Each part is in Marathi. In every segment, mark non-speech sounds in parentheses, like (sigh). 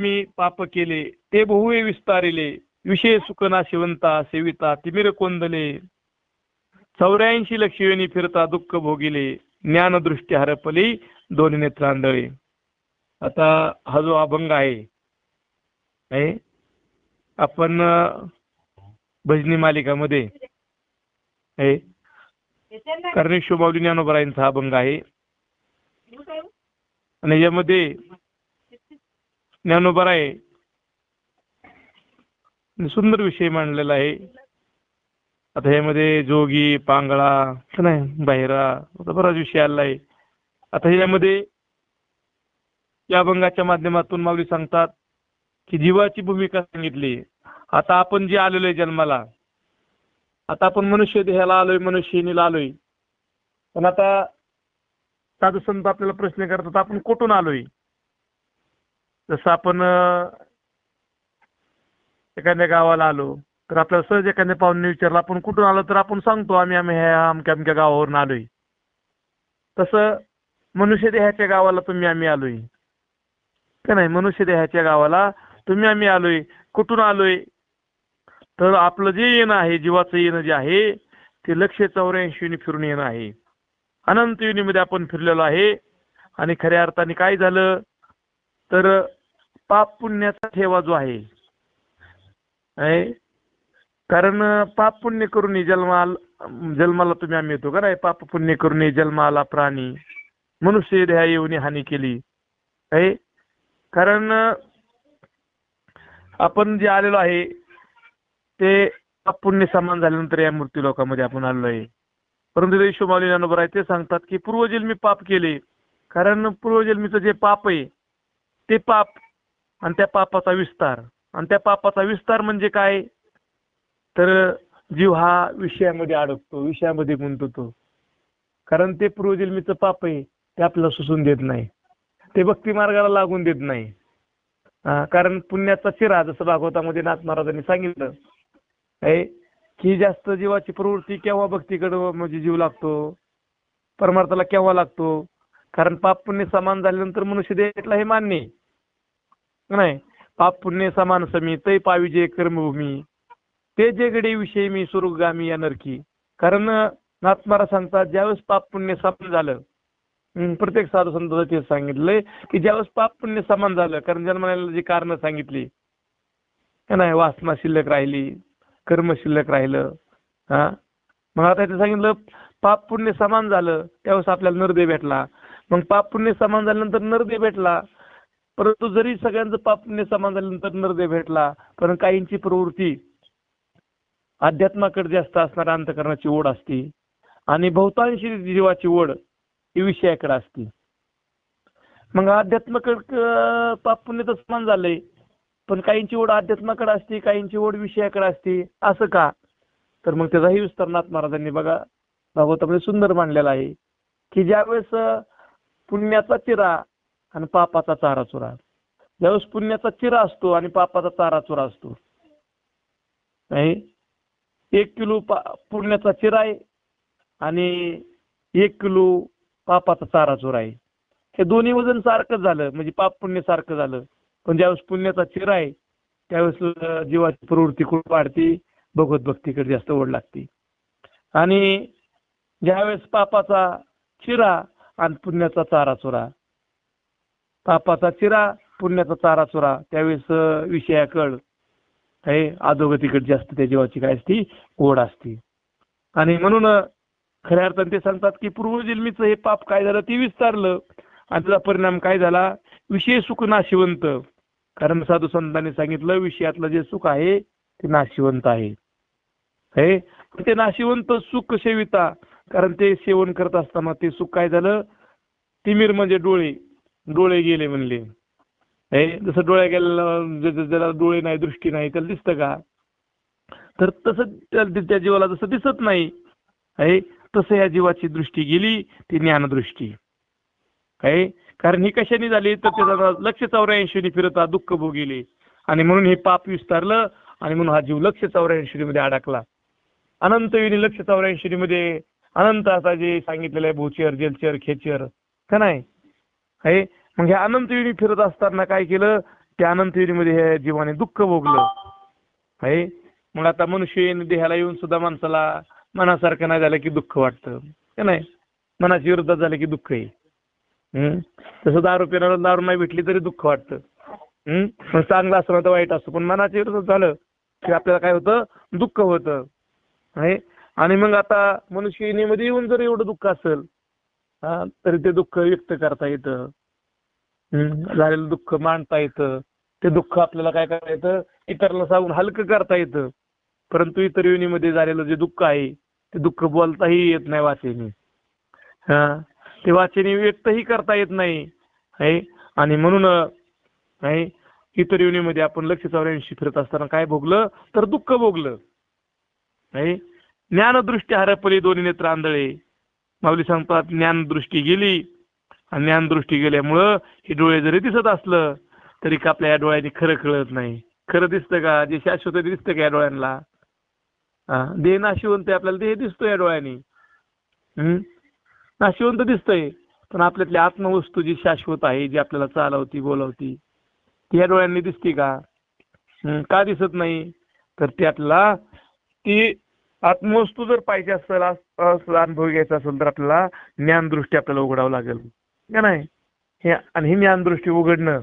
मी पाप केले ते बहुवे विस्तारिले विषय सुकना शिवंता सेविता तिमिर कोंदले. चौऱ्याऐंशी लक्षवेणी फिरता दुःख भोगिले ज्ञानदृष्टी हरपली दोन्ही नेत्रांदळे आता हा जो अभंग आहे आपण भजनी मालिकामध्ये कर्णेश शोभावली ज्ञानोबरायांचा अभंग आहे. आणि यामध्ये ज्ञानोबराय सुंदर विषय मांडलेला आहे. आता यामध्ये जोगी पांगळा नाही बाहेरा आता बराच विषय आलेला आहे. आता यामध्ये या अभंगाच्या माध्यमातून माऊली सांगतात की जीवाची भूमिका सांगितली. आता आपण जे आलेलो आहे जन्माला आता आपण मनुष्य देहाला आलोय मनुष्यनीला आलोय. पण आता साधू संत आपल्याला प्रश्न करतात आपण कुठून आलोय? जसं आपण एखाद्या गावाला आलो तर आपल्याला सहज एखाद्या पाहुणे विचारलं आपण कुठून आलो तर आपण सांगतो आम्ही आम्ही ह्या अमक्या अमक्या गावावरून आलोय. तसं मनुष्य देहाच्या गावाला तुम्ही आम्ही आलोय. का नाही? मनुष्य देहाच्या गावाला तुम्ही आम्ही आलोय. कुठून आलोय? तर आपलं जे येणं आहे जीवाचं येणं जे आहे ते लक्ष चौऱ्याऐंशी फिरून येणं आहे. अनंत युनीमध्ये आपण फिरलेलो आहे. आणि खऱ्या अर्थाने काय झालं? तर पाप पुण्याचा ठेवा जो आहे. कारण पाप पुण्य करून जन्माल जन्माला तुम्ही आम्ही येतो का नाही? पाप पुण्य करून जन्माला प्राणी मनुष्य ह्या येऊन हानी केली. आहे? कारण आपण जे आलेलो आहे ते पाप पुण्य समान झाल्यानंतर या मृत्यू लोकांमध्ये आपण आलेलो आहे. परंतु ते शोभावली अनुभव आहे ते सांगतात की पूर्वजन्मी पाप केले. कारण पूर्वजन्मीचं जे पाप आहे ते पाप आणि त्या पापाचा विस्तार. आणि त्या पापाचा विस्तार म्हणजे काय? तर जीव हा विषयामध्ये अडकतो विषयामध्ये गुंततो. कारण ते पूर्वजन्मीचं पाप आहे ते आपल्याला सुसून देत नाही. ते भक्ती मार्गाला लागून देत नाही. हा, कारण पुण्याचा चिरा जसं भागवतामध्ये नाथ महाराजांनी सांगितलं आहे की जास्त जीवाची प्रवृत्ती केव्हा भक्तीकडं म्हणजे जीव लागतो? परमार्थाला केव्हा लागतो? कारण पाप पुण्य समान झाल्यानंतर मनुष्य देतला हे मान्य आहे. नाही पाप पुण्य समान समी तै पाविजे कर्मभूमी ते जे गडे विषयी मी स्वर्गामी या नरकी कारण नाथ महाराज सांगतात ज्यावेळेस पाप पुण्य समान झालं प्रत्येक साधू संत ते सांगितलंय की ज्यावेळेस पाप पुण्य समान झालं कारण जन्माला जी कारण सांगितली नाही वासना शिल्लक राहिली कर्म शिल्लक राहिलं हा? मग आता ते सांगितलं पाप पुण्य समान झालं त्यावेळेस आपल्याला नरदेह भेटला. मग पाप पुण्य समान झाल्यानंतर नरदेह भेटला परंतु जरी सगळ्यांचं पापण्य समान झाल्यानंतर नरदेव भेटला पण काहींची प्रवृत्ती अध्यात्माकडे जास्त असणाऱ्या अंतकरणाची ओढ असते आणि बहुतांशी जीवाची ओढ ही विषयाकडे असते. मग अध्यात्माकडे पापुण्य तर समान झालंय पण काहींची ओढ अध्यात्माकडे असते काहींची ओढ विषयाकडे असते असं का? तर मग त्याचाही विस्तार नाथ महाराजांनी बघा भागवतामध्ये सुंदर मांडलेला आहे की ज्यावेळेस पुण्याचा तिरा आणि पापाचा चारा चुरा. ज्यावेळेस पुण्याचा चिरा असतो आणि पापाचा चारा चुरा असतो. नाही? एक किलो पा पुण्याचा चिरा आहे आणि एक किलो पापाचा चारा चुरा आहे. हे दोन्ही वजन सारखंच झालं म्हणजे पाप पुण्य सारखं झालं. पण ज्यावेळेस पुण्याचा चिरा आहे त्यावेळेस जीवाची प्रवृत्ती खूप वाढते भगवत भक्तीकडे जास्त ओढ लागते. आणि ज्यावेळेस पापाचा चिरा आणि पुण्याचा चारा चुरा पापाचा चिरा पुण्याचा चारा चुरा त्यावेळेस विषयाकड हे अधोगतीकडची जास्त त्या जीवाची काय असती? ओढ असते. आणि म्हणून खऱ्या अर्थाने ते सांगतात की पूर्वजन्मीचं हे पाप काय झालं ते विस्तारलं. आणि त्याचा परिणाम काय झाला? विषय सुख नाशिवंत. कारण साधू संतांनी सांगितलं विषयातलं जे सुख आहे ते नाशिवंत आहे. हे? ते नाशिवंत सुख सेविता. कारण ते सेवन करत असताना ते सुख काय झालं? तिमीर म्हणजे डोळे. डोळे गेले म्हणले. हे जसं डोळ्या गेलेलं ज्याला डोळे नाही दृष्टी नाही त्याला दिसतं का? तर तसं त्या- जीवाला जसं दिसत नाही आहे तसं या जीवाची दृष्टी गेली ती ज्ञानदृष्टी. आहे कारण ही कशाने झाली? तर त्याचा लक्ष चौऱ्याऐंशी फिरता दुःख भोगिले. आणि म्हणून हे पाप विस्तारलं आणि म्हणून हा जीव लक्ष चौऱ्याऐंशी मध्ये अडकला. अनंत युनी लक्ष चौऱ्याऐंशी मध्ये अनंत असा जे सांगितलेलं आहे भूचर जलचर खेचर का नाही? आहे मग ह्या अनंत युनी फिरत असताना काय केलं? त्या अनंत योनीमध्ये ह्या जीवाने दुःख भोगलं. आहे मग आता मनुष्य देहाला येऊन सुद्धा माणसाला मनासारखं नाही झालं की दुःख वाटतं. का नाही. मनाची विरोधात झालं की दुःख आहे. हम्म? तसं दारू पिणारा दारू नाही भेटली तरी दुःख वाटतं. हम्म? पण चांगलं असतं तर वाईट असतं. पण मनाच्या विरुद्ध झालं की आपल्याला काय होतं? दुःख होतं. आहे आणि मग आता मनुष्यमध्ये येऊन जर एवढं दुःख असेल हा तरी ते दुःख व्यक्त करता येतं. हम्म? झालेलं दुःख मांडता येतं. ते दुःख आपल्याला काय करता येतं? इतराला सांगून हलकं करता येतं. परंतु इतर योनीमध्ये झालेलं जे दुःख आहे ते दुःख बोलताही येत नाही वाचेनी. हा ते वाचेनी व्यक्तही करता येत नाही. आहे आणि म्हणून आहे इतर योनीमध्ये आपण लक्ष चौऱ्याऐंशी फिरत असताना काय भोगलं? तर दुःख भोगलं. आहे ज्ञानदृष्टी हरपली दोन्ही नेत्र आंधळे. माऊली सांगतात ज्ञानदृष्टी गेली आणि ज्ञानदृष्टी गेल्यामुळं हे डोळे जरी दिसत असलं तरी का आपल्या या डोळ्यांनी खरं कळत नाही. खरं दिसतं का? जे शाश्वत दिसतं का या डोळ्यांना? हा देह नाशिवंत आहे आपल्याला देह दिसतो या डोळ्यांनी. हम्म? नाशिवंत दिसतंय पण आपल्यातली आत्मवस्तू जी शाश्वत आहे जी आपल्याला चालवती बोलवती ती या डोळ्यांनी दिसते का? हम्म, का दिसत नाही? तर ती आपल्याला ती आत्मवस्तू जर पाहिजे असेल असं अनुभव घ्यायचा असेल तर आपल्याला ज्ञानदृष्टी आपल्याला उघडावं लागेल. का नाही? हे आणि ही ज्ञानदृष्टी उघडणं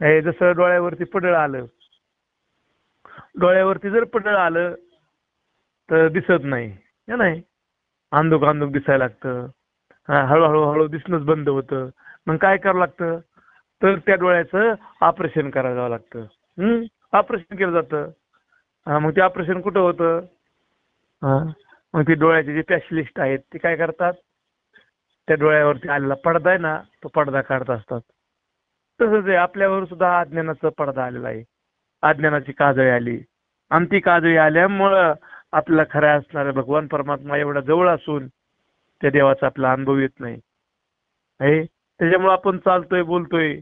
हे जसं डोळ्यावरती पडळ आलं डोळ्यावरती जर पडळ आलं तर दिसत नाही. का नाही? अंधुक अंधुक दिसायला लागतं. हळूहळू हळू दिसणंच बंद होतं. मग काय करावं लागतं? तर त्या डोळ्याचं ऑपरेशन करायला जावं लागतं. ऑपरेशन केलं जातं. हा मग ते ऑपरेशन कुठं होतं? मग ते डोळ्याचे जे स्पेशलिस्ट आहेत ते काय करतात? त्या डोळ्यावरती आलेला पडदा आहे ना तो पडदा काढत असतात. तसंच आहे आपल्यावर सुद्धा अज्ञानाचा पडदा आलेला आहे. अज्ञानाची काजळी आली. आणि ती काजळी आल्यामुळं आपला खऱ्या असणाऱ्या भगवान परमात्मा एवढा जवळ असून त्या देवाचा आपला अनुभव येत नाही. आहे त्याच्यामुळे आपण चालतोय बोलतोय.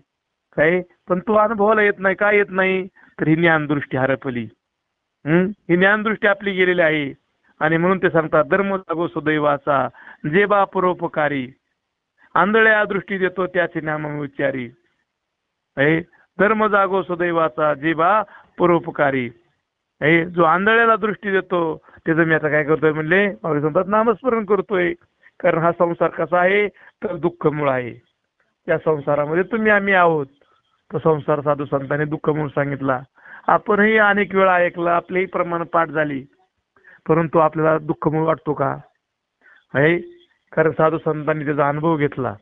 काय? पण तो अनुभवाला येत नाही का येत नाही? तर ही ज्ञानदृष्टी हरपली. हम्म? ही ज्ञानदृष्टी आपली गेलेली आहे. आणि म्हणून ते सांगतात धर्म जागो सुदैवाचा जे बा परोपकारी आंधळ्या दृष्टी देतो त्याचे नाम उच्चारी. हे धर्म जागो सुदैवाचा जे बा परोपकारी. हे जो आंधळ्याला दृष्टी देतो त्याचं मी आता काय करतोय म्हणले मागे नामस्मरण करतोय. कारण हा संसार कसा आहे तर दुःखमूळ आहे. त्या संसारामध्ये तुम्ही आम्ही आहोत. तो संसार साधू संतांनी दुःखमूळ सांगितला. आपणही अनेक वेळा ऐकलं आपलेही प्रमाण पाठ झाली. परंतु आपल्याला दुःखमूळ वाटतो का? आहे कारण साधू संतांनी त्याचा अनुभव घेतला.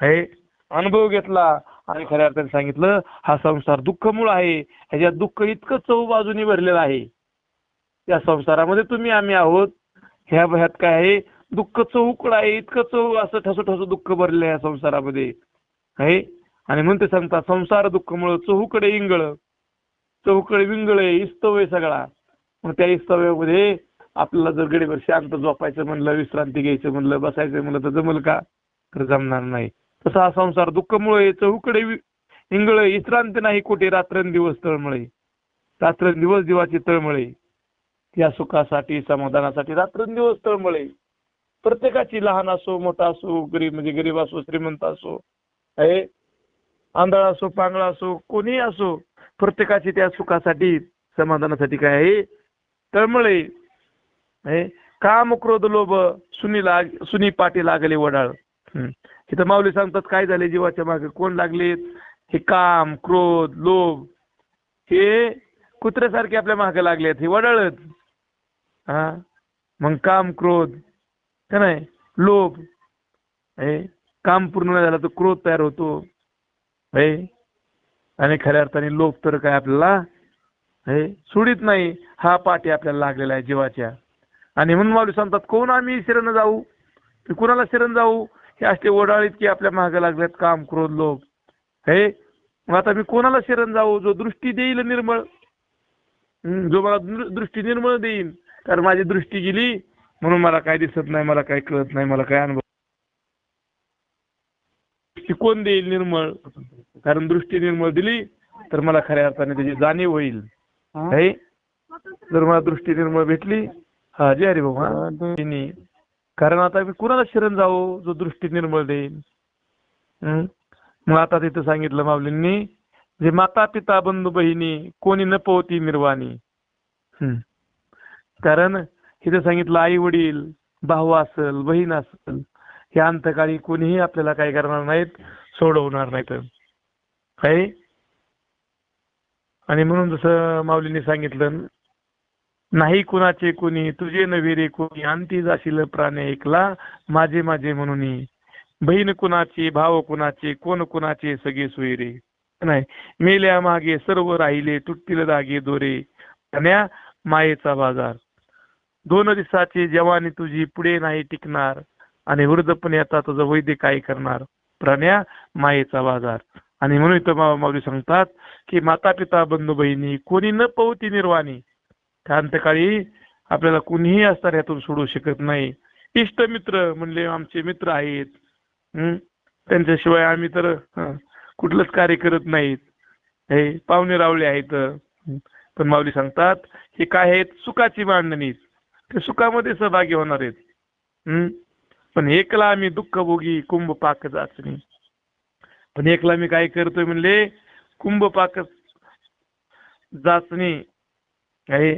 आहे अनुभव घेतला आणि खऱ्या अर्थाने सांगितलं हा संसार दुःखमूळ आहे. ह्याच्यात दुःख इतकं चौ बाजूनी भरलेलं आहे. या संसारामध्ये तुम्ही आम्ही आहोत. ह्या ह्यात काय आहे? दुःख चौकड आहे. इतकं चौ असं ठसू ठसू दुःख भरलेलं आहे या संसारामध्ये. आहे आणि म्हणते सांगतात संसार दुःखमुळं चहूकडे इंगळ. चहूकडे विंगळ आहे इस्तव आहे सगळा. मग त्या इस्तव्यामध्ये आपल्याला जर गडीभर शांत झोपायचं म्हणलं विश्रांती घ्यायचं म्हणलं बसायचं म्हणलं तर जमल का? तर जमणार नाही. तसा हा संसार दुःखमुळे चौकडे वि- इंगळ विश्रांती नाही कुठे रात्रंदिवस तळमळे. रात्रंदिवस दिवाची तळमळे. या सुखासाठी समाधानासाठी रात्रंदिवस तळमळे. प्रत्येकाची लहान असो मोठा असो गरीब म्हणजे गरीब असो श्रीमंत असो आहे आंधळा असो पांगळा असो कोणीही असो प्रत्येकाची त्या सुखासाठी समाधानासाठी काय आहे? तळमळे काम क्रोध लोभ सुनी लाग सुनी पाठी लागले वडाळ. इथं माऊली सांगतात काय झाले जीवाच्या मागे? कोण लागलेत? हे काम क्रोध लोभ हे कुत्र्यासारखे आपल्या मागे लागलेत. हे वडाळत हा? मग काम क्रोध का नाही? लोभ. हे काम पूर्ण नाही झालं तर क्रोध तयार होतो. हे? आणि खऱ्या अर्थाने लोभ तर काय आपल्याला हे सोडित नाही. हा पाठी आपल्याला लागलेला आहे जीवाच्या. आणि म्हणून माऊली सांगतात कोण आम्ही शिरण जाऊ? कुणाला शिरण जाऊ? हे असे ओढाळीत की आपल्या मागे लागल्यात काम क्रोध लोक हे मग आता मी कोणाला शरण जाऊ? जो दृष्टी देईल निर्मळ. हम्म, जो मला दृष्टी निर्मळ देईल कारण माझी दृष्टी गेली म्हणून मला काय दिसत नाही मला काय कळत नाही मला काय अनुभव. दृष्टी कोण देईल निर्मळ? कारण दृष्टी निर्मळ दिली तर मला खऱ्या अर्थाने त्याची जाणीव होईल. हे? जर मला दृष्टी निर्मळ भेटली. हा भाऊ हा. तिन्ही. कारण आता मी कुणाला शरण जाऊ जो दृष्टी निर्मळ देईल? मग आता तिथं सांगितलं माऊलींनी जे माता पिता बंधू बहिणी कोणी न पवती निर्वाणी. कारण इथं सांगितलं आई वडील भाऊ असेल बहीण असेल हे अंतकाळी कोणीही आपल्याला काय करणार नाहीत सोडवणार नाहीत. काय आणि म्हणून जसं माऊलीने सांगितलं नाही कुणाचे कुणी तुझे नव्हे कोणी अंती जाशील प्राण ऐकला माझे माझे म्हणून. बहीण कुणाची भाव कुणाचे कोण कुणाचे सगळे सोयरे. नाही मेल्या मागे सर्व राहिले तुटतील दागे दोरे. अन्या मायेचा बाजार. दोन दिवसाची जवानी तुझी पुढे नाही टिकणार आणि वृद्धपणे आता तुझं वैद्य काय करणार? प्राण्या मायेचा बाजार. आणि म्हणून इथं माऊली सांगतात की माता पिता बंधू बहिणी कोणी न पवती निर्वाणी. त्या अंतकाळी आपल्याला कुणीही असणार यातून सोडू शकत नाही. इष्ट मित्र म्हणले आमचे मित्र आहेत. त्यांच्याशिवाय आम्ही तर कुठलंच कार्य करत नाहीत. हे पाहुणे रावले आहेत. पण माऊली सांगतात हे काय आहेत? सुखाची मांडणी ते सुखामध्ये सहभागी होणार आहेत. पण एकला आम्ही दुःख भोगी कुंभ पाक जाचणी पण एकला मी काय करतोय म्हणले कुंभ पाक जाचणी आहे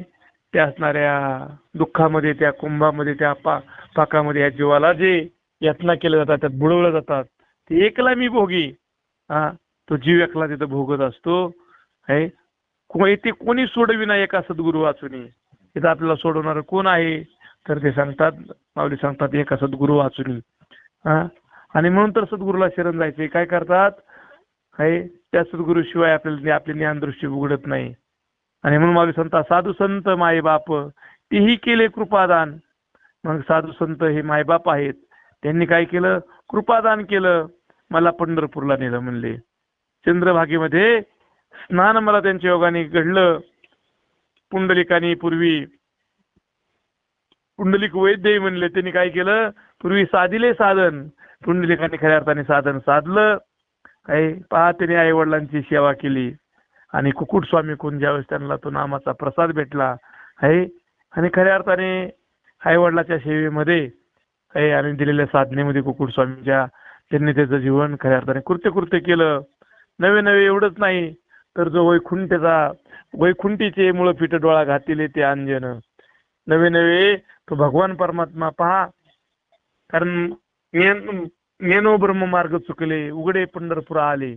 त्या असणाऱ्या दुःखामध्ये त्या कुंभामध्ये त्या पा पाकामध्ये या जीवाला जे यातना केल्या जातात त्यात बुडवल्या जातात ते एकला मी भोगी. हा तो जीव एकला तिथं भोगत असतो. आहे. ते कोणी सोडविना एका सद्गुरू वाचुनी तिथं आपल्याला सोडवणार कोण आहे? तर ते सांगतात माऊली सांगतात एका सद्गुरू वाचुनी हा आणि म्हणून तर सद्गुरूला शरण जायचे काय करतात? आहे त्या सद्गुरूशिवाय आपल्याला आपली ज्ञानदृष्टी उघडत नाही. आणि म्हणून माऊली संत साधू संत माई बाप तेही केले कृपादान. मग साधू संत हे मायबाप आहेत. त्यांनी काय केलं? कृपादान केलं. मला पंढरपूरला नेलं म्हणले. चंद्रभागेमध्ये स्नान मला त्यांच्या योगाने घडलं. पुंडलिकानी पूर्वी पुंडलिक वैद्य म्हणले त्यांनी काय केलं? पूर्वी साधिले साधन. पुंडलिकाने खऱ्या अर्थाने साधन साधलं. काय? पहा त्यांनी आई वडिलांची सेवा केली. आणि कुकुट स्वामी कोण? ज्यावेळेस त्यांना तो नामाचा प्रसाद भेटला. आहे आणि खऱ्या अर्थाने आई वडिलाच्या सेवेमध्ये आहे आणि दिलेल्या साधनेमध्ये कुकुट स्वामीच्या त्यांनी त्याचं जीवन खऱ्या अर्थाने कृत्य कृत्य केलं. नवे नवे एवढंच नाही तर जो वैकुंठचा वैकुंठीचे मुळ पीठ डोळा घातिले ते अंजन. नवे नवे तो भगवान परमात्मा पहा. कारण ज्ञान- ज्ञानो ब्रह्म मार्ग चुकले उघडे पंढरपुरा आले.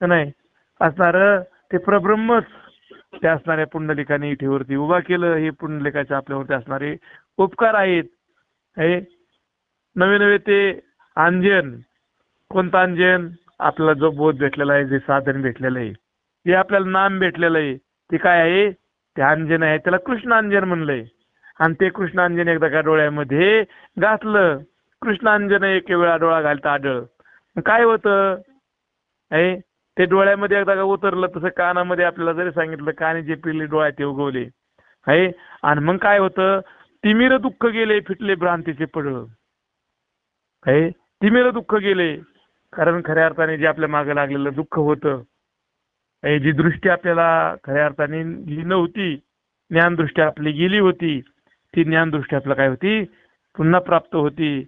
नाही? असणार ते प्रब्रह्मच त्या असणाऱ्या पुंडलिकाने इथेवरती उभा केलं. हे पुंडलिकाचे आपल्यावरती असणारे उपकार आहेत. हे? नवे नवे ते अंजन कोणता अंजन आपल्याला जो बोध भेटलेला आहे जे साधन भेटलेलं आहे जे आपल्याला नाम भेटलेलं आहे ते काय आहे? ते अंजन आहे. त्याला कृष्ण अंजन म्हणलंय. आणि ते कृष्णांजन एकदा का डोळ्यामध्ये घातलं. कृष्णांजन एक वेळा डोळा घालता आढळ काय होतं? आहे ते डोळ्यामध्ये एकदा का उतरलं तसं कानामध्ये आपल्याला जरी सांगितलं काने जे पिले डोळ्यात ते उगवले. आहे आणि मग काय होतं? तिमिर दुःख गेले फिटले भ्रांतीचे पडळ. आहे तिमिर दुःख गेले. कारण खऱ्या अर्थाने जे आपल्या मागे लागलेलं दुःख होतं. आहे जी दृष्टी आपल्याला खऱ्या अर्थाने नव्हती ज्ञानदृष्टी आपली गेली होती. ती ज्ञानदृष्टी आपल्याला काय होती? पुन्हा प्राप्त होती.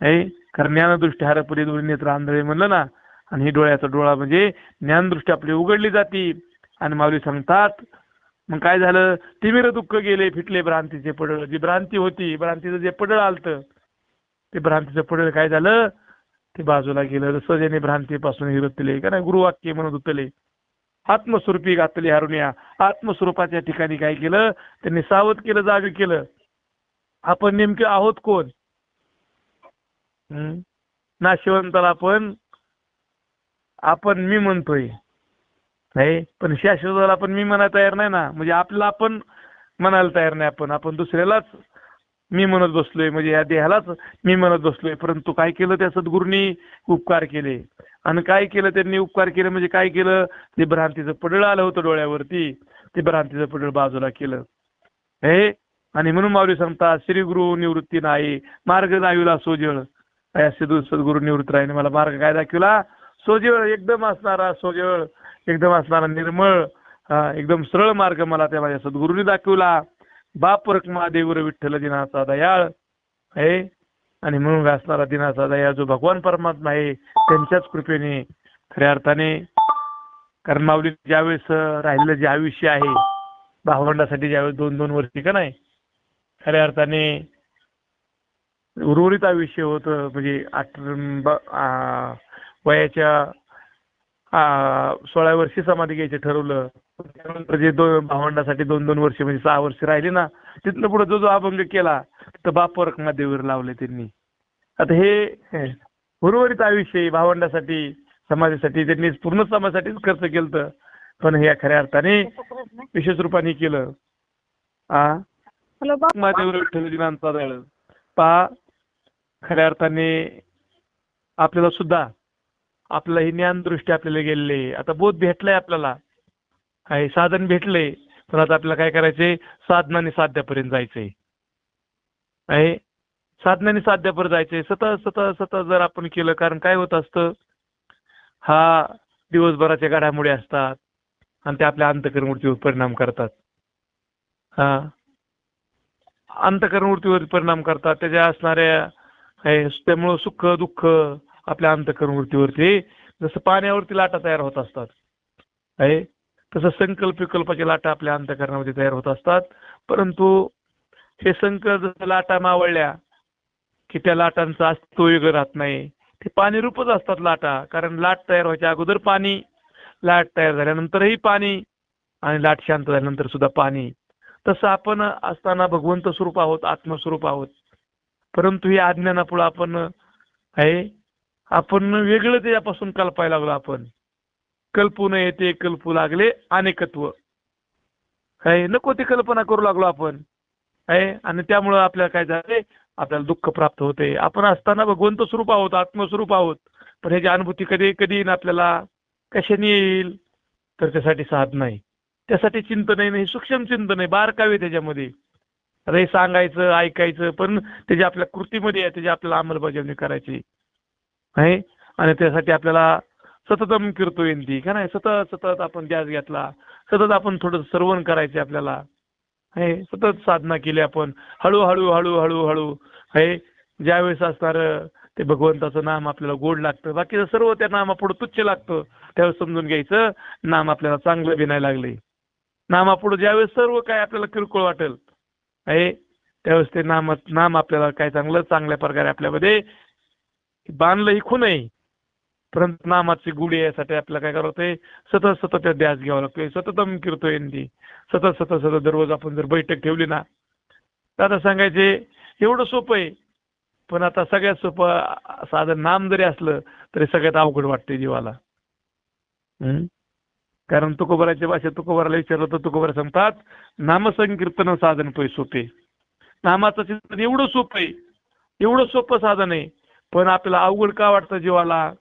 आहे कारण ज्ञानदृष्टी दोन्ही नेत्र आंधळे म्हणलं ना आणि ही डोळ्याचा डोळा म्हणजे ज्ञानदृष्टी आपली उघडली जाती. आणि माऊली सांगतात मग काय झालं? तिमिर दुःख गेले फिटले भ्रांतीचे पडळ. जी भ्रांती होती भ्रांतीचं जे पडळ आलतं ते भ्रांतीचं पडळ काय झालं? ते बाजूला गेलं. जसं ज्याने भ्रांतीपासून हिरतले का नाही? गुरुवाक्य म्हणत होतले आत्मस्वरूपी घातले हरुण्या. आत्मस्वरूपाच्या ठिकाणी काय केलं? त्यांनी सावध केलं जागे केलं. आपण नेमके आहोत कोण? नाशिवंताला आपण आपण मी म्हणतोय. नाही पण शाश्वताला आपण मी म्हणायला तयार नाही ना. म्हणजे आपल्याला आपण म्हणायला तयार नाही आपण. आपण दुसऱ्यालाच मी म्हणत बसलोय. म्हणजे या देहालाच मी म्हणत बसलोय. परंतु काय केलं त्या सद्गुरूंनी? उपकार केले. आणि काय केलं त्यांनी उपकार केले? म्हणजे काय केलं? ते भ्रांतीचं पडळ आलं होतं डोळ्यावरती. ते भ्रांतीचं पडळ बाजूला केलं. हे आणि म्हणून माऊली सांगतात श्री गुरु निवृत्ती नाही मार्ग दाविला सोजळ या सिद्धू सद्गुरु निवृत्त राहीने मला मार्ग काय दाखविला? सोजळ एकदम असणारा सोजळ एकदम असणारा निर्मळ एकदम सरळ मार्ग मला त्या माझ्या सद्गुरूंनी दाखविला. बाप रखमा महादेवर विठ्ठल दिनाचा दयाळ. आहे आणि म्हणून असणारा दिनाचा दया जो भगवान परमात्मा आहे त्यांच्याच कृपेने खऱ्या अर्थाने. कारण माऊली ज्यावेळेस राहिलेलं जे आयुष्य आहे भावंडासाठी ज्यावेळेस दोन दोन वर्षी का नाही? खऱ्या अर्थाने उर्वरित आयुष्य होतं. म्हणजे आठ वयाच्या सोळा वर्षी समाधी घ्यायचं ठरवलं. त्यानंतर जे दोन भावंडासाठी दोन दोन वर्ष म्हणजे सहा वर्ष राहिली ना तिथनं पुढे जो जो अभंग केला तर बापर देवीवर लावले त्यांनी. आता हे उर्वरित आयुष्य भावंडासाठी समाजासाठी त्यांनी पूर्ण समाजासाठीच खर्च केलं पण हे खऱ्या अर्थाने (laughs) विशेष रूपाने केलं. आ? हॅलो बाबा महादेव दळ पहा खऱ्या अर्थाने आपल्याला सुद्धा आपलं ही ज्ञानदृष्टी आपल्याला गेलेली आहे. आता बोध भेटलाय आपल्याला. काही साधन भेटले तर आता आपल्याला काय करायचंय? साधनाने साध्यापर्यंत जायचंय. आहे? साधनाने साध्यापर्यंत जायचंय. सतत सतत सतत जर आपण केलं कारण काय होत असतं? हा दिवसभराच्या घडामोडी असतात आणि ते आपल्या अंतकरणवृत्तीवर परिणाम करतात. हा. अंतकरणवृत्तीवर परिणाम करतात. त्याच्या असणाऱ्या हे, त्यामुळं सुख दुःख आपल्या अंतकरणवृत्तीवरती जसं पाण्यावरती लाटा तयार होत असतात. आहे? तसं संकल्प विकल्पाच्या लाटा आपल्या अंतकरणामध्ये तयार होत असतात. परंतु हे संकल्प जसं लाटा मावळल्या की त्या लाटांचं अस्तित्व वेगळं राहत नाही. ते पाणी रूपच असतात लाटा. कारण लाट तयार व्हायच्या अगोदर पाणी लाट तयार झाल्यानंतरही पाणी आणि लाट शांत झाल्यानंतर सुद्धा पाणी. तसं आपण असताना भगवंत स्वरूप आहोत आत्मस्वरूप आहोत. परंतु हे अज्ञानापुढं आपण आहे. आपण वेगळं त्याच्यापासून कल्पायला लागलो आपण. कल्पू न येते कल्पू लागले अनेकत्व. आहे नको ती कल्पना करू लागलो आपण. आहे आणि त्यामुळं आपल्याला काय झालंय? आपल्याला दुःख प्राप्त होते आपण असताना भगवंत स्वरूप आहोत आत्मस्वरूप आहोत. पण ह्याची अनुभूती कधी कधी येईल आपल्याला? कशाने येईल? तर त्यासाठी साधन आहे त्यासाठी चिंतन आहे नाही सूक्ष्म चिंतन आहे बारकावे त्याच्यामध्ये. आता हे सांगायचं ऐकायचं पण त्याची आपल्या कृतीमध्ये आहे त्याची आपल्याला अंमलबजावणी करायची आहे आणि त्यासाठी आपल्याला सततम कीर्तो ती का नाही? सतत सतत आपण ध्यास घेतला सतत आपण थोडं सर्वण करायचे आपल्याला आहे सतत साधना केली आपण हळूहळू हळूहळू हळू आहे ज्यावेळेस असणार ते भगवंताचं नाम आपल्याला गोड लागतं बाकीचं सर्व त्या नामापुढं तुच्छ लागतं त्यावेळेस समजून घ्यायचं नाम आपल्याला चांगलं विनाय लागले नामापुढं ज्यावेळेस सर्व काय आपल्याला किरकोळ वाटेल आहे त्यावेळेस ते नाम नाम आपल्याला काय चांगलं चांगल्या प्रकारे आपल्यामध्ये बांधलं ही खून आहे परंतु नामाची गुढी यासाठी आपल्याला काय करावं सतत सतत त्या ध्यास घ्यावा लागतोय. सततम कीर्तोय सतत सतत सतत दररोज आपण जर बैठक ठेवली ना तर आता सांगायचे एवढं सोपं आहे. पण आता सगळ्यात सोपं साधं नाम जरी असलं तरी सगळ्यात अवघड वाटते जीवाला. हम्म? कारण तुकोबराच्या भाषेत तुकोबराला विचारलं तर तुकोबरा सांगतात नामसंकीर्तन साधन पै सोपे. नामाचं चिंतन एवढं सोपं आहे एवढं सोपं साधन आहे पण आपल्याला अवघड का वाटतं जीवाला?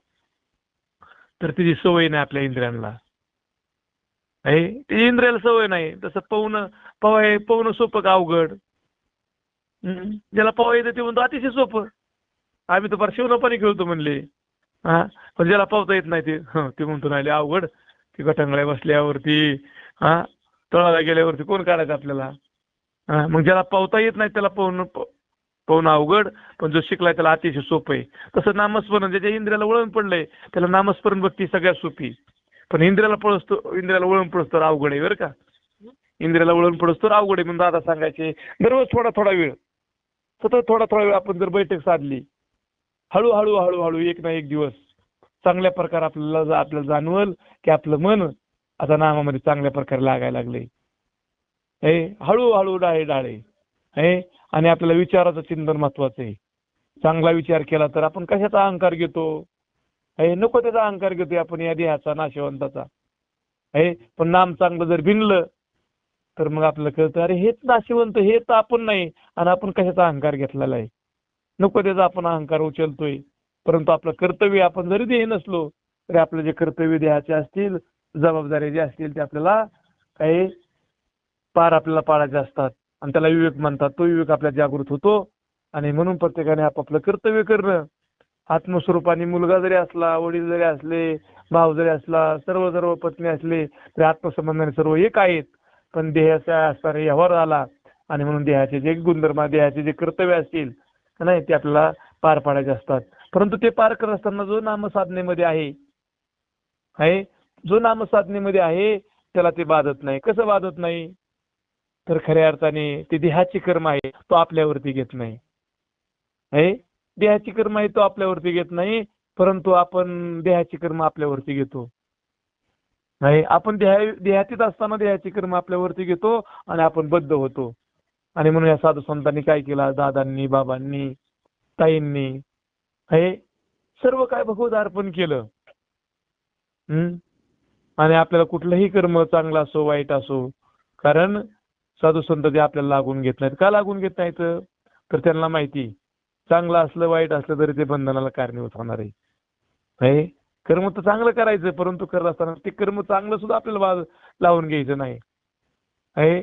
तर तिची सवय नाही आपल्या इंद्रियांना. आहे ते इंद्रियाला सवय नाही. तसं पवन पवाय पवन सोपं का अवघड? हम्म? ज्याला पवा येतं ते म्हणतो अतिशय सोपं. आम्ही तर फार शिवनं पाणी खेळतो म्हणले. हा पण ज्याला पावता येत नाही ते हं, ते म्हणतो नाही अवघड. ती गटांगळ्या बसल्यावरती हा तळाला गेल्यावरती कोण काढायचं आपल्याला? हा मग ज्याला पावता येत नाही त्याला पाहून पाहून अवघड पण जो शिकलाय त्याला अतिशय सोपं आहे. तसं नामस्मरण ज्याच्या इंद्रियाला वळण पडलंय त्याला नामस्मरण भक्ती सगळ्यात सोपी पण इंद्रियाला पळसतो इंद्रियाला वळण पडस तर अवघड आहे बरं का? इंद्रियाला वळण पडस तर अवघड आहे म्हणून दादा सांगायचे दररोज थोडा थोडा वेळ सतत थोडा थोडा वेळ आपण जर बैठक साधली हळूहळू हळूहळू एक ना एक दिवस चांगल्या प्रकारे आपल्याला आपल्याला जाणवल की आपलं मन आता नामामध्ये चांगल्या प्रकारे लागायला लागले. हे हळूहळू डाळे डाळे. हे आणि आपल्याला विचाराचं चिंतन महत्वाचं आहे. चांगला विचार केला तर आपण कशाचा अहंकार घेतो? हे नको त्याचा अहंकार घेतोय आपण या देहाचा नाशवंताचा. हे पण नाम चांगलं जर भिनलं तर मग आपल्याला कळतं अरे हेच नाशिवंत हे तर आपण नाही आणि आपण कशाचा अहंकार घेतलेला आहे? नको त्याचा आपण अहंकार उचलतोय. परंतु आपलं कर्तव्य आपण जरी देय नसलो तरी आपलं जे कर्तव्य देहाचे असतील जबाबदारी जे असतील ते आपल्याला काही पार आपल्याला पाळायचे असतात. आणि त्याला विवेक म्हणतात. तो विवेक आपल्या जागृत होतो. आणि म्हणून प्रत्येकाने आपापलं कर्तव्य करणं. आत्मस्वरूपाने मुलगा जरी असला वडील जरी असले भाव जरी असला सर्व सर्व पत्नी असले तरी आत्मसंबंधाने सर्व एक आहेत. पण देहाचा असताना व्यवहार आला. आणि म्हणून देहाचे जे गुणधर्म देहाचे जे कर्तव्य असतील नाही ते आपल्याला पार पाडायचे असतात. परंतु ते पार करत असताना जो नामसाधनेमध्ये आहे आहे जो नामसाधनेमध्ये आहे त्याला ते बाधत नाही. कसं बाधत नाही? तर खऱ्या अर्थाने ते देहाची कर्म आहे तो आपल्यावरती घेत नाही. आहे? देहाची कर्म आहे तो आपल्यावरती घेत नाही परंतु आपण देहाची कर्म आपल्यावरती घेतो. आहे? आपण देहा देहातीत असताना देहाची कर्म आपल्यावरती घेतो आणि आपण बद्ध होतो. आणि म्हणून या साधू संतांनी काय केलं? दादांनी बाबांनी ताईंनी हे सर्व काय भगवत अर्पण केलं. हम्म? आणि आपल्याला कुठलंही कर्म चांगला असो वाईट असो कारण साधू संत ते आपल्याला लागून घेत नाहीत. का लागून घेत नाहीत? तर त्यांना माहिती चांगलं असलं वाईट असलं तरी ते बंधनाला कारणीभूत होणार आहे. हे कर्म तर चांगलं करायचं परंतु करत असताना ते कर्म चांगलं सुद्धा आपल्याला लावून घ्यायचं नाही. आहे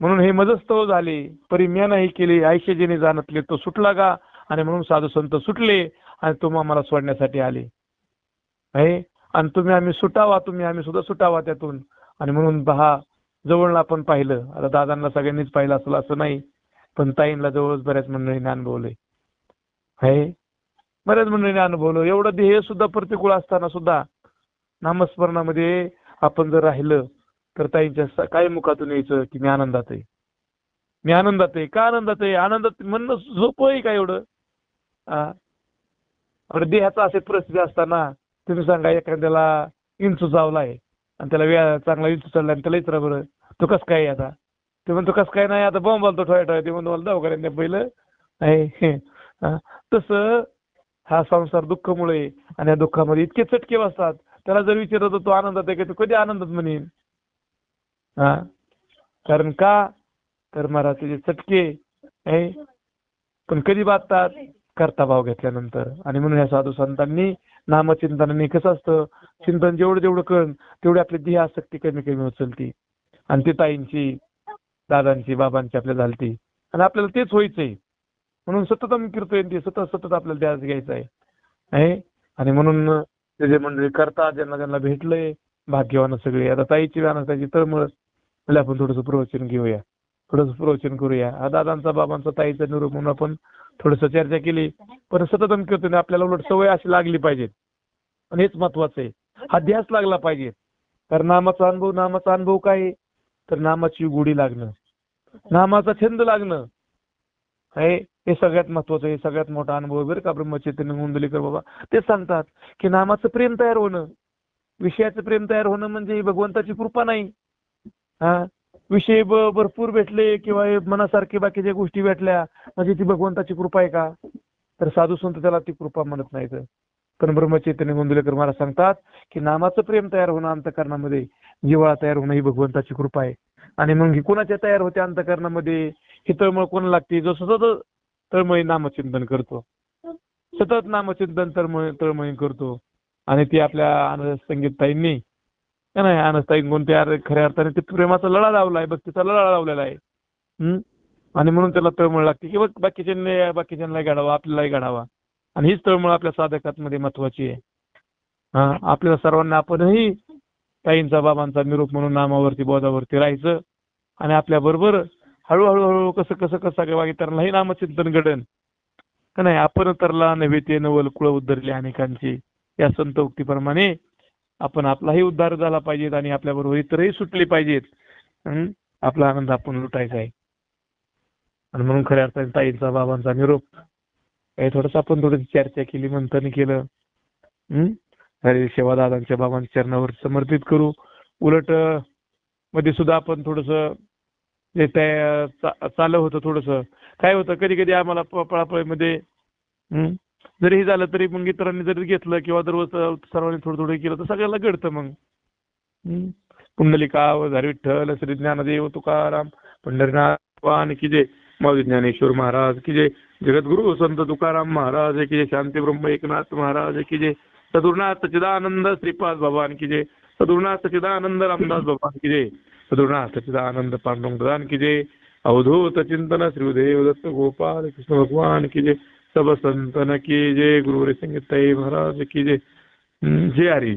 म्हणून हे मजस्तव झाले परी म्या नाही केले आयशे जेणे जाणतले तो सुटला का? आणि म्हणून साधू संत सुटले आणि तुम्ही आम्हाला सोडण्यासाठी आले. आहे आणि तुम्ही आम्ही सुटावा तुम्ही आम्ही सुद्धा सुटावा त्यातून. आणि म्हणून पहा जवळला आपण पाहिलं. आता दादांना सगळ्यांनीच पाहिलं असलं असं नाही पण ताईंना जवळच बऱ्याच मंडळींनी अनुभवलंय. आहे बऱ्याच मंडळींनी अनुभवलं. एवढं ध्येय सुद्धा प्रतिकूळ असताना सुद्धा नामस्मरणामध्ये आपण जर राहिलं तर ताईंच्या काय मुखातून यायचं की मी आनंदात आहे? मी आनंदात आहे. का आनंदात आहे? आनंदात म्हणणं झोप आहे का एवढं? हा देहाचा असे परिस्थिती असताना तुम्ही सांगा एखाद्याला इंचू चावलाय आणि त्याला वेळ चांगला इंचू चढला आणि त्याला इतरा बरं तू कसं काय आता? ते म्हणतो कसं काय नाही आता बॉम्ब बोलतो ठोया ठोया ते म्हणतो मला दवाखान्यात पहिलं. आहे हा. तसं हा संसार दुःखमुळे आणि या दुःखामध्ये इतके चटके बसतात. त्याला जर विचारत होतो तो आनंदात आहे की? तो कधी आनंदात म्हणेन? हा कारण का? तर महाराज त्याचे चटके आहे पण कधी बाधतात करता भाव घेतल्यानंतर. आणि म्हणून या साधू संतांनी नामचिंतनाने कसं असतं चिंतन जेवढं जेवढं कळ तेवढी आपली ध्येय आसक्ती कमी कमी होत आणि ती ताईंची दादांची बाबांची आपल्या झालती. आणि आपल्याला तेच व्हायचंय. म्हणून सतत कीर्तन ते सतत सतत आपल्याला ध्यास घ्यायचा आहे. आणि म्हणून ते जे मंडळी करता ज्यांना ज्यांना भेटलंय भाग्यवान सगळे. आता ताईची व्यान त्याची तळमळ. म्हणजे आपण थोडंसं प्रवचन घेऊया. थोडंसं प्रवचन करूया. हा दादांचा बाबांचा ताईचा निरोप म्हणून आपण थोडस चर्चा केली. पण सतत कीर्तन आपल्याला उलट सवय अशी लागली पाहिजे. आणि हेच महत्वाचं आहे. हा ध्यास लागला पाहिजे. तर नामाचा अनुभव नामाचा अनुभव काय तर नामाची गोडी लागणं. नामाचा छंद लागणं. हे हे सगळ्यात महत्वाचं हे सगळ्यात मोठा अनुभव बरं का? ब्रह्मचैतन्य गोंदलीकर बाबा. ते सांगतात की नामाचं प्रेम तयार होणं. विषयाचं प्रेम तयार होणं म्हणजे भगवंताची कृपा नाही. हा? विषय भरपूर भेटले किंवा मनासारखे बाकीच्या गोष्टी भेटल्या म्हणजे ती भगवंताची कृपा आहे का? तर साधू संत त्याला ती कृपा म्हणत नाहीत. पण ब्रह्मचैतन्य गोंदुलेकर मला सांगतात की नामाचं प्रेम तयार होणं अंतकरणामध्ये जिव्हाळा तयार होणं ही भगवंताची कृपा आहे. आणि मग ही कोणाच्या तयार होते अंतकरणामध्ये? ही तळमळ कोणाला लागते? जो सतत तळमळी नामचिंतन करतो. सतत नामचिंतन तळमळ तळमळी करतो. आणि ती आपल्या आनंद संगीत ताईंनी नाही आनंद ताई कोणत्या खऱ्या अर्थाने ते प्रेमाचा लढा लावलाय भक्तीचा लढा लावलेला आहे. हम्म? आणि म्हणून त्याला तळमळ लागते. की बघ बाकीच्यांनी बाकीच्यांनाही घडावा आपल्यालाही घडावा. आणि हीच तळमळ आपल्या साधकांमध्ये महत्वाची आहे. हा आपल्याला सर्वांना आपणही ताईंचा बाबांचा निरोप म्हणून नामावरती बोधावरती राहायचं. आणि आपल्या बरोबर हळूहळू हळू कसं कसं कसं सगळ्या वागितांनाही नामचिंतन घडन. का नाही आपण तरला नव्हे ते नवल कुळ उद्धरले अनेकांची. या संत उक्तीप्रमाणे आपण आपलाही उद्धार झाला पाहिजेत आणि आपल्याबरोबर इतरही सुटले पाहिजेत. आपला आनंद आपण लुटायचा आहे. आणि म्हणून खऱ्या अर्थाने ताईंचा बाबांचा निरोप. काही थोडस आपण थोडी चर्चा केली मंथन केलं. हम्म हरी सेवा दादांच्या बाबांच्या चरणावर समर्पित करू. उलटमध्ये सुद्धा आपण थोडस जे त्या चा- चाललं होतं थोडस. काय होतं? कधी कधी आम्हाला प- पळापळीमध्ये हम्म जरी हे झालं तरी मग इतरांनी जरी घेतलं किंवा दररोज सर्वांनी थोडं थोडं केलं तर सगळ्याला घडतं मग. पुंडलिका वधारी विठ्ठल श्री ज्ञानदेव तुकाराम पंढरीनाथ भगवान की जे मौली ज्ञानेश्वर महाराज की जे जगद्गुरु संत तुकाराम महाराज की जे शांती ब्रह्म एकनाथ महाराज की जे सदुर्नाथ सचिदानंद श्रीपाद भगवान की जे सदुर्नाथ सचिदानंद रामदास भगवान की जे सदुर्नाथ सचिदानंद पांडुरंग प्रधान की जे अवधूत चिंतन श्रीदेव दत्त गोपाल कृष्ण भगवान की जे सब संतन की जय गुरु संगीत महाराज की जय जय हरी।